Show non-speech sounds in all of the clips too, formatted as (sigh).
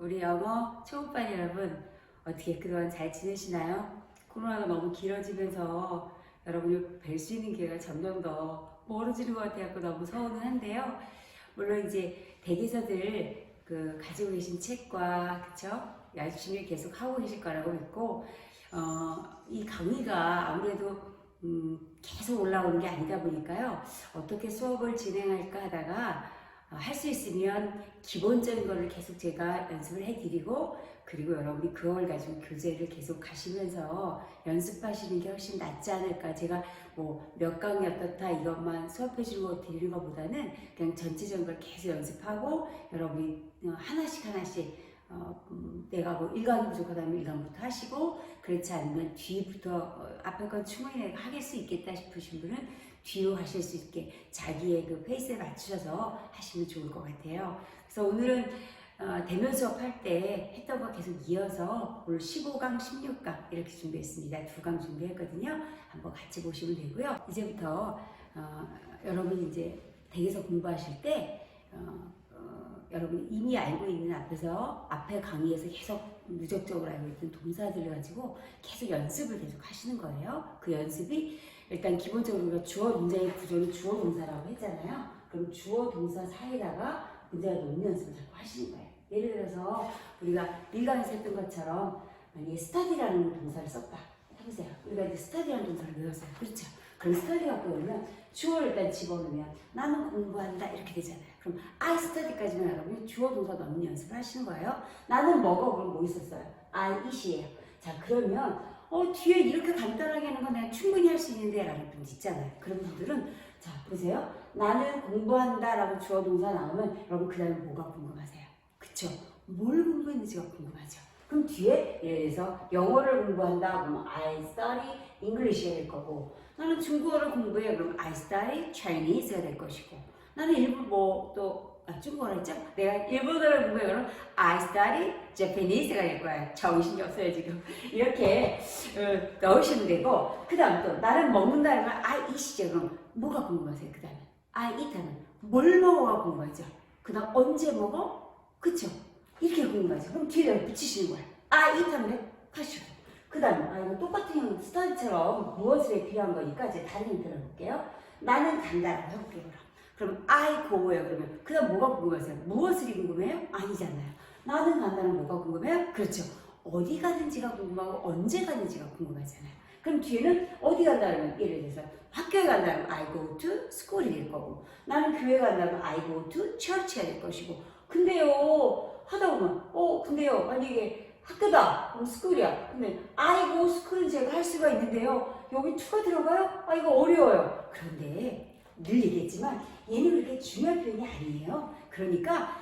우리 영어 초급반 여러분 어떻게 그동안 잘 지내시나요? 코로나가 너무 길어지면서 여러분을 뵐수 있는 기회가 점점 더 멀어지는 것 같아서 너무 서운은 한데요. 물론 이제 댁에서들 그 가지고 계신 책과 그쵸 열심히 계속 하고 계실 거라고 믿고 어, 이 강의가 아무래도 음, 계속 올라오는 게 아니다 보니까요. 어떻게 수업을 진행할까 하다가 어, 할 수 있으면 기본적인 거를 계속 제가 연습을 해드리고 그리고 여러분이 그걸 가지고 교재를 계속 가시면서 연습하시는 게 훨씬 낫지 않을까. 제가 뭐 몇 강의 어떻다 이것만 수업해 주는 거 드리는 것보다는 그냥 전체적인 걸 계속 연습하고 여러분이 어, 하나씩 하나씩 어, 음, 내가 뭐 1강이 부족하다면 1강부터 하시고 그렇지 않으면 뒤부터 어, 앞에 건 충분히 하길 수 있겠다 싶으신 분은 뒤로 하실 수 있게 자기의 그 페이스에 맞추셔서 하시면 좋을 것 같아요. 그래서 오늘은 어, 대면 수업할 때 했던 거 계속 이어서 오늘 15강, 16강 이렇게 준비했습니다. 두 강 준비했거든요. 한번 같이 보시면 되고요. 이제부터 어, 여러분이 이제 댁에서 공부하실 때 어, 어, 여러분이 이미 알고 있는 앞에서 앞에 강의에서 계속 누적적으로 알고 있던 동사들을 가지고 계속 연습을 계속 하시는 거예요. 그 연습이 일단 기본적으로 우리가 주어 문장의 구조는 주어 동사라고 했잖아요. 그럼 주어 동사 사이에다가 문제가 놓는 연습을 자꾸 하시는 거예요. 예를 들어서 우리가 일강에서 했던 것처럼 만약에 study라는 동사를 썼다. 해보세요. 우리가 이제 study라는 동사를 외웠어요. 그렇죠? 그럼 갖고 오면 주어를 일단 집어넣으면 나는 공부한다 이렇게 되잖아요. 그럼 I study까지만 여러분이 주어 동사 넣는 연습을 하시는 거예요. 나는 먹어 그럼 뭐 있었어요? I eat이에요. 자 그러면 어 뒤에 이렇게 간단하게 하는 건 내가 충분히 할 수 있는데 라는 분 있잖아요. 그런 분들은 자 보세요. 나는 공부한다 라고 주어 동사 나오면 여러분 그 다음에 뭐가 궁금하세요? 그쵸? 뭘 공부했는지가 궁금하죠. 그럼 뒤에 예를 들어서 영어를 공부한다 그러면 I study English가 될 거고 나는 중국어를 공부해 그러면 I study Chinese가 될 것이고 나는 일본 뭐또 아, 중국어를 했죠? 내가 일본어를 공부해 그러면 I study Japanese가 될 거야. 정신이 없어요 지금. (laughs) 이렇게 어, 넣으시면 되고 그 다음 또 나는 먹는다는 걸 I eat이죠. 그럼 뭐가 궁금하세요? 그 다음에 I eat하면 뭘 먹어가 궁금하죠? 그 다음 언제 먹어? 그쵸? 이렇게 궁금하죠. 그럼 뒤에 붙이시는 거야. I eat 하면 가시고 그 다음에 아 이거 똑같은 스타일처럼 무엇에 필요한 거니까 이제 다른 들어볼게요. 나는 간다라고 해볼게요. 그럼. 그럼 I go예요. 그러면 그 다음 뭐가 궁금하세요? 무엇이 궁금해요? 아니잖아요. 나는 간다는 뭐가 궁금해요? 그렇죠. 어디 가는지가 궁금하고 언제 가는지가 궁금하잖아요. 그럼 뒤에는 어디 간다면 예를 들어서 학교에 간다면 I go to school이 될 거고 나는 교회 간다면 I go to church가 될 것이고 근데요 하다 보면 어 근데요 만약에 학교다 그럼 school이야 근데 I go school은 제가 할 수가 있는데요 여기 to가 들어가요? 아 이거 어려워요 그런데 늘 얘기했지만 얘는 그렇게 중요한 표현이 아니에요. 그러니까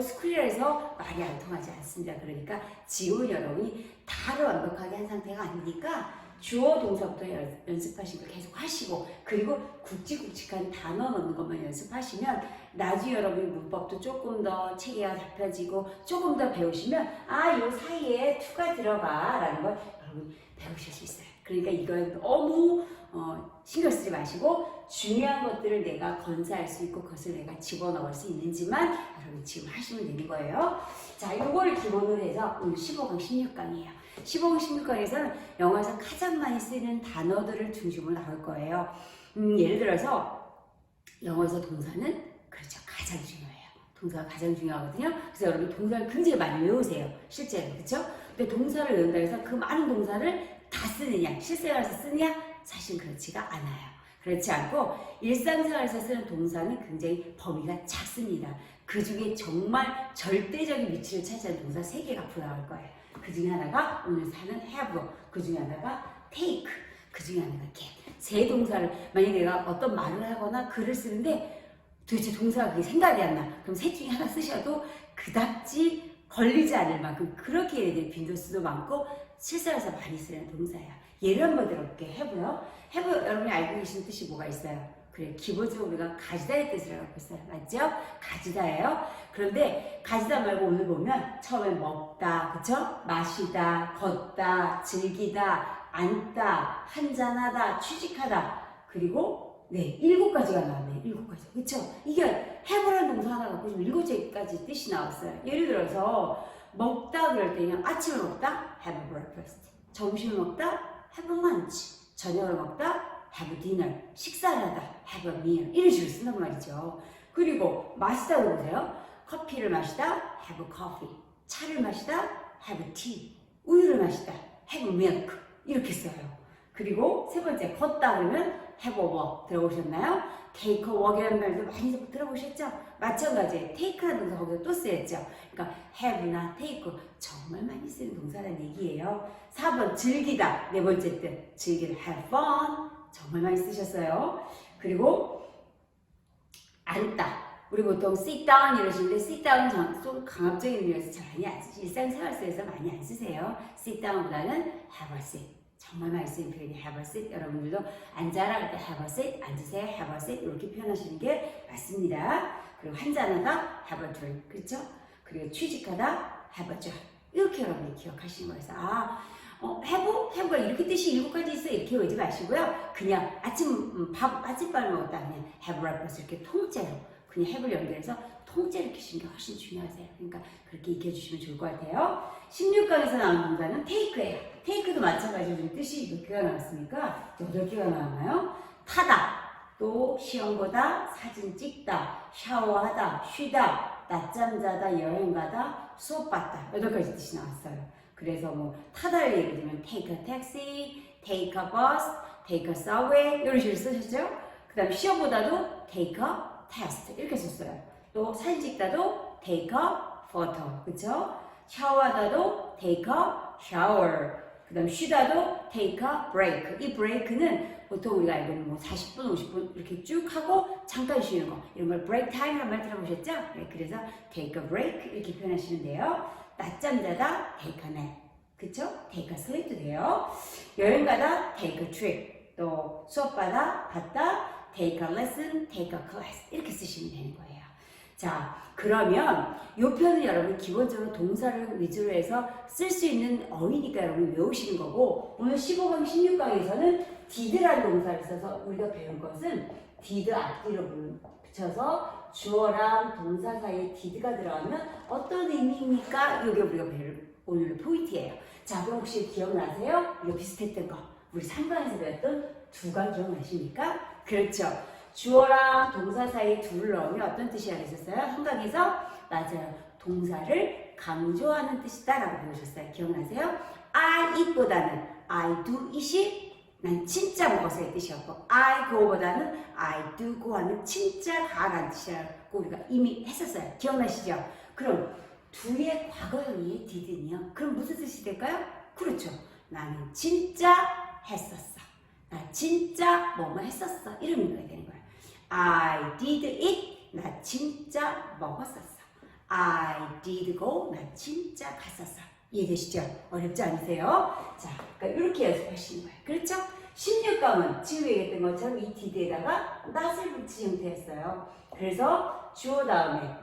school이라 해서 말이 안 통하지 않습니다. 그러니까 지금 여러분이 다를 완벽하게 한 상태가 아니니까 주어 동사부터 연- 연습하신 걸 계속 하시고 그리고 굵직굵직한 단어 넣는 것만 연습하시면 나중에 여러분이 문법도 조금 더 체계가 잡혀지고 조금 더 배우시면 아 요 사이에 투가 들어가 라는 걸 여러분 배우실 수 있어요. 그러니까 이건 너무 어, 신경 쓰지 마시고 중요한 것들을 내가 건사할 수 있고 그것을 내가 집어넣을 수 있는지만 여러분 지금 하시면 되는 거예요 자 이걸 기본으로 해서 오늘 15강 16강이에요 15강 16강에서는 영어에서 가장 많이 쓰이는 단어들을 중심으로 나올 거예요. 음, 예를 들어서 영어에서 동사는 그렇죠 가장 중요해요. 동사가 가장 중요하거든요. 그래서 여러분 동사를 굉장히 많이 외우세요. 실제로 그렇죠? 근데 동사를 외운다 해서 그 많은 동사를 다 쓰느냐 실생활에서 쓰느냐 사실 그렇지가 않아요. 그렇지 않고 일상생활에서 쓰는 동사는 굉장히 범위가 작습니다. 그 중에 정말 절대적인 위치를 차지하는 동사 세 개가 앞으로 나올 거예요. 그 중에 하나가 오늘 사는 have, 그 중에 하나가 take, 그 중에 하나가 get. 세 동사를 만약 내가 어떤 말을 하거나 글을 쓰는데 도대체 동사가 그게 생각이 안 나. 그럼 셋 중에 하나 쓰셔도 그닥지 걸리지 않을 만큼 그렇게 될 빈도수도 많고 실생활에서 많이 쓰는 동사야. 예를 한번 들어볼게요. 해보요. 해보 여러분이 알고 계시는 뜻이 뭐가 있어요? 그래 기본적으로 우리가 가지다의 뜻을 갖고 있어요. 맞죠? 가지다예요. 그런데 가지다 말고 오늘 보면 처음에 먹다, 그쵸? 마시다, 걷다, 즐기다, 앉다, 한잔하다, 취직하다, 그리고 네 일곱 가지가 나왔네. 일곱 가지, 그쵸? 이게 해보라는 동사 하나 갖고 지금 일곱 가지 뜻이 나왔어요. 예를 들어서 먹다 그럴 때는 아침을 먹다 have breakfast. 점심을 먹다 have a lunch. 저녁을 먹다 have a dinner. 식사를 하다 have a meal. 이런 식으로 쓴단 말이죠. 그리고 마시다 그러세요. 커피를 마시다 have a coffee. 차를 마시다 have a tea. 우유를 마시다 have a milk. 이렇게 써요. 그리고 세 번째 걷다 그러면 have walk 들어보셨나요? take a walk이라는 말도 많이 들어보셨죠? 마찬가지에 take라는 동사 거기서 또 쓰였죠. 그러니까 have나 take 정말 많이 쓰는 동사라는 얘기예요. 4번 즐기다 네 번째 뜻 즐기다 have fun 정말 많이 쓰셨어요. 그리고 앉다 우리 보통 sit down 이러시는데 sit down은 전- 좀 강압적인 의미여서 잘 많이 안 쓰, 일상생활 속에서 많이 안 쓰세요. sit down보다는 have a seat. 정말 쓰는 표현이 have a seat. 여러분들도 앉아라 할때 have a seat, 앉으세요, have a seat 이렇게 표현하시는 게 맞습니다. 그리고 한잔하다 have a drink. 그렇죠? 그리고 취직하다 have a job. 이렇게 여러분이 기억하시는 거예요. 아, 어, have, have가 이렇게 뜻이 일곱 가지 있어 이렇게 외우지 마시고요. 그냥 아침 음, 밥 아침밥을 먹었다 그냥 have breakfast 이렇게 통째로 그냥 have를 연결해서 통째로 키시는 게 훨씬 중요하세요. 그러니까 그렇게 익혀주시면 좋을 것 같아요. 16강에서 나온 동사는 take예요. take도 마찬가지로 뜻이 몇 개가 나왔습니까? 8개가 나왔나요? 타다, 또 시험 보다, 사진 찍다, 샤워하다, 쉬다, 낮잠 자다, 여행 가다, 수업 받다. 8가지 뜻이 나왔어요. 그래서 뭐 타다를 예를 들면 take a taxi, take a bus, take a subway 이런 식으로 쓰셨죠? 그 다음 시험보다도 take a test 이렇게 썼어요. 또 사진 찍다도 take a photo 그쵸? 샤워하다도 take a shower 그 다음 쉬다도 take a break 이 break는 보통 우리가 알고 뭐 40분, 50분 이렇게 쭉 하고 잠깐 쉬는 거 이런 걸 break time 한말 들어보셨죠? 네, 그래서 take a break 이렇게 표현하시면 돼요 낮잠 자다 take a nap 그쵸? take a sleep도 돼요 여행 가다 take a trip 또 수업 받아 받다 take a lesson, take a class 이렇게 쓰시면 되는 거예요. 자, 그러면 이 표현은 여러분 기본적으로 동사를 위주로 해서 쓸 수 있는 어휘니까 여러분 외우시는 거고 오늘 15강, 16강에서는 did라는 동사를 써서 우리가 배운 것은 did 앞뒤로 붙여서 주어랑 동사 사이에 did가 들어가면 어떤 의미입니까? 이게 우리가 배울 오늘 포인트예요. 자, 그럼 혹시 기억나세요? 이거 비슷했던 거. 우리 3강에서 배웠던 두 강 기억나십니까? 그렇죠. 주어랑 동사 사이에 둘을 넣으면 어떤 뜻이라고 했었어요? 한강에서 맞아요. 동사를 강조하는 뜻이다라고 배우셨어요. 기억나세요? I eat보다는 I do eat이 난 진짜 먹었어의 뜻이었고 I go보다는 I do go 하는 진짜 가라는 뜻이라고 우리가 이미 했었어요. 기억나시죠? 그럼 두의 과거형이 didn't 그럼 무슨 뜻이 될까요? 그렇죠. 나는 진짜 했었어. 나 진짜 뭐뭐 했었어. 이런 의미가 되는 거예요. I did it. 나 진짜 먹었었어. I did go. 나 진짜 갔었어. 이해되시죠? 어렵지 않으세요? 자, 그러니까 이렇게 연습하시는 거예요. 그렇죠? 16강은 지금 얘기했던 것처럼 이 did에다가 not을 붙인 형태였어요. 그래서 주어 다음에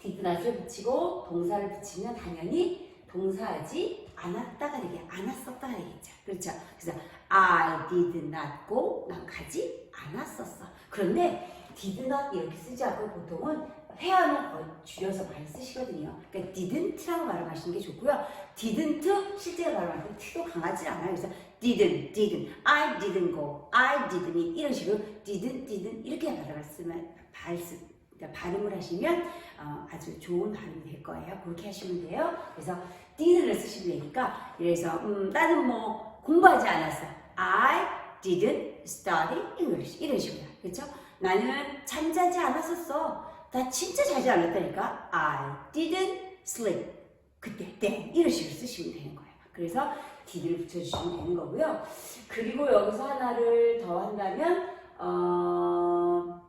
did not을 붙이고 동사를 붙이면 당연히 동사하지 않았다가 되게 않았었다가 되겠죠. 그렇죠? 그래서 I did not go. 난 가지 않았었어. 그런데 did not 이렇게 쓰지 않고 보통은 회화는 거의 줄여서 많이 쓰시거든요. 그러니까 didn't라고 발음하시는 게 좋고요. didn't 실제로 발음할 때 t도 강하지 않아요. 그래서 didn't, didn't, I didn't go, I didn't eat 이런 식으로 didn't, didn't 이렇게 발음을 쓰면 발쓰 그러니까 발음을 하시면 어, 아주 좋은 발음이 될 거예요. 그렇게 하시면 돼요. 그래서 didnt를 쓰시면 되니까 그래서 음, 나는 뭐 공부하지 않았어. I didn't study English 이런 식으로 그렇죠? 나는 잠자지 않았었어. 나 진짜 자지 않았다니까. I didn't sleep. 그때 때 이런 식으로 쓰시면 되는 거예요. 그래서 did를 붙여주시면 되는 거고요. 그리고 여기서 하나를 더 한다면 어,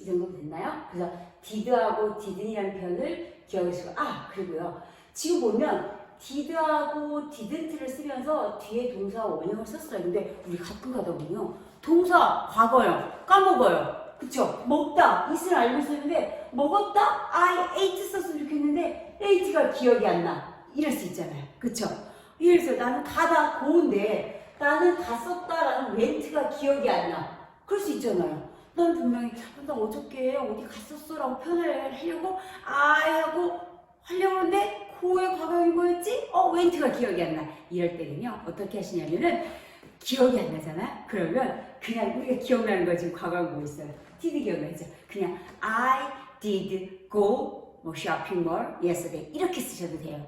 이 정도 됐나요? 그래서 did하고 didn'이라는 표현을 기억하시고 아 그리고요. 지금 보면 did하고 didn't를 쓰면서 뒤에 동사 원형을 썼어요. 근데 우리 가끔 가다 보면요. 동사 과거형 까먹어요. 그쵸? 먹다. 이슬 알고 있었는데 먹었다? I ate 썼으면 좋겠는데 ate가 기억이 안 나. 이럴 수 있잖아요. 그쵸? 예를 들어서 나는 가다 고운데 나는 갔었다라는 멘트가 기억이 안 나. 그럴 수 있잖아요 난 분명히 나 어저께 어디 갔었어라고 표현을 하려고 I 하고 어, 웬트가 기억이 안 나. 이럴 때는요, 어떻게 하시냐면은, 기억이 안 나잖아? 그러면 그냥 우리가 기억나는 거 지금 과거에 뭐 있어요? did 기억나죠? 그냥 I did go 뭐 mall yesterday 이렇게 쓰셔도 돼요.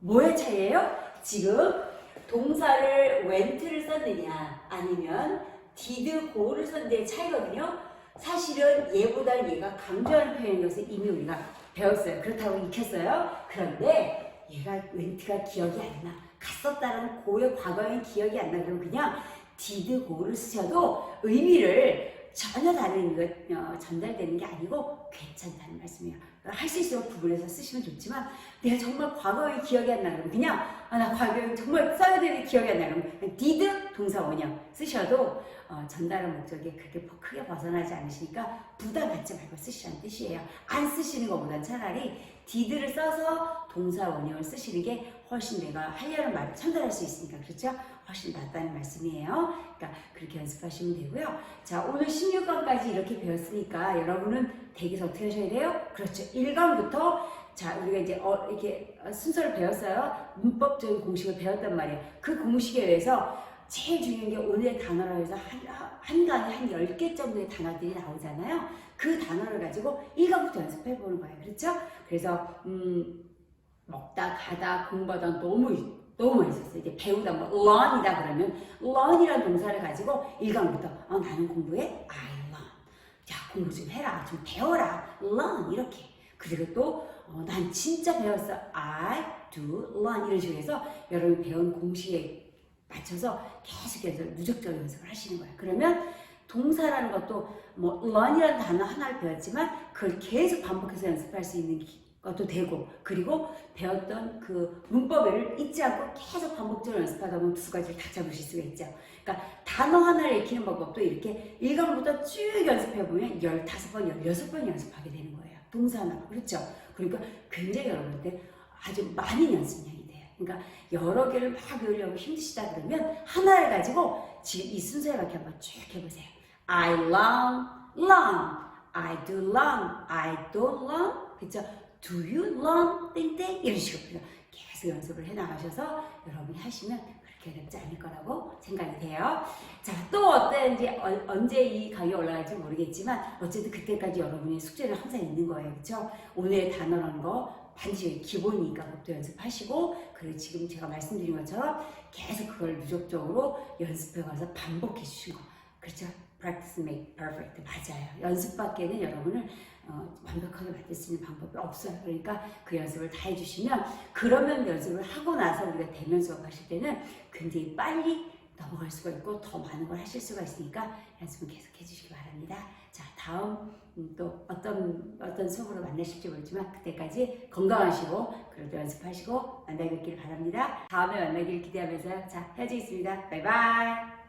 뭐의 차이예요? 지금 동사를 went를 썼느냐 아니면 did go를 썼느냐의 차이거든요. 사실은 얘보다 얘가 강조하는 표현인 것을 이미 우리가 배웠어요. 그렇다고 익혔어요. 그런데 얘가 went가 기억이 안 나. 갔었다는 고의 과거엔 기억이 안 나. 그럼 그냥 go를 쓰셔도 의미를 전혀 다른 것 어, 전달되는 게 아니고 괜찮다는 말씀이에요. 할 수 있으면 구분해서 쓰시면 좋지만 내가 정말 과거에 기억이 안 나면 그냥 아, 나 과거에 정말 써야 되는 기억이 안 나면 did 동사 원형 쓰셔도 어, 전달한 목적에 그렇게 버- 크게 벗어나지 않으시니까 부담 갖지 말고 쓰시라는 뜻이에요. 안 쓰시는 것보단 차라리 did를 써서 동사 원형을 쓰시는 게 훨씬 내가 하려는 말을 전달할 수 있으니까 그렇죠? 훨씬 낫다는 말씀이에요. 그러니까 그렇게 연습하시면 되고요. 자 오늘 16강까지 이렇게 배웠으니까 여러분은 대기서 어떻게 하셔야 돼요? 그렇죠. 1강부터 자 우리가 이제 어, 이렇게 순서를 배웠어요. 문법적인 공식을 배웠단 말이에요. 그 공식에 의해서 제일 중요한 게 오늘의 단어로 해서 한, 한 강에 한 10개 정도의 단어들이 나오잖아요. 그 단어를 가지고 1강부터 연습해 보는 거예요. 그렇죠? 그래서 음, 먹다 가다 공부하다 너무 너무 썼어요. 이제 배우다 뭐 learn이다 그러면 learn이라는 동사를 가지고 1강부터 어, 나는 공부해? I learn. 야 공부 좀 해라. 좀 배워라. learn. 이렇게. 그리고 또 어, 난 진짜 배웠어. I do learn. 이런 식으로 해서 여러분이 배운 공식에 맞춰서 계속해서 누적적 연습을 하시는 거예요. 그러면 동사라는 것도 뭐 learn이라는 단어 하나를 배웠지만 그걸 계속 반복해서 연습할 수 있는 기- 것도 되고 그리고 배웠던 그 문법을 잊지 않고 계속 반복적으로 연습하다 보면 두 가지를 다 잡으실 수가 있죠. 그러니까 단어 하나를 익히는 방법도 이렇게 1강부터 쭉 연습해 보면 15번, 16번 연습하게 되는 거예요. 동사 하나. 그렇죠? 그러니까 굉장히 여러분한테 아주 많은 연습량이 돼요. 그러니까 여러 개를 막 외우려고 힘드시다 그러면 하나를 가지고 지금 이 순서에 맞게 한번 쭉 해보세요. I learn, learn. I do learn, I don't learn. 그렇죠? Do you learn? 땡땡 이런 식으로 계속 연습을 해 나가셔서 여러분이 하시면 그렇게 어렵지 않을 거라고 생각이 돼요. 자, 또 어떤지 어- 언제 이 강의 올라갈지 모르겠지만 어쨌든 그때까지 여러분이 숙제는 항상 있는 거예요. 그렇죠? 오늘의 단어라는 거 반드시 기본이니까 그것도 연습하시고 그리고 지금 제가 말씀드린 것처럼 계속 그걸 누적적으로 연습해 가서 반복해 주신 거. 그렇죠? Practice make perfect. 맞아요. 연습밖에는 여러분을 어, 완벽하게 만들 수 있는 방법이 없어요. 그러니까 그 연습을 다 해주시면 그러면 연습을 하고 나서 우리가 대면 수업하실 때는 굉장히 빨리 넘어갈 수가 있고 더 많은 걸 하실 수가 있으니까 연습은 계속 해주시기 바랍니다. 자 다음 음, 또 어떤 어떤 수업으로 만나실지 모르지만 그때까지 건강하시고 그래도 연습하시고 만나 뵙기를 바랍니다. 다음에 만나기를 기대하면서 자 헤어지겠습니다. 바이바이.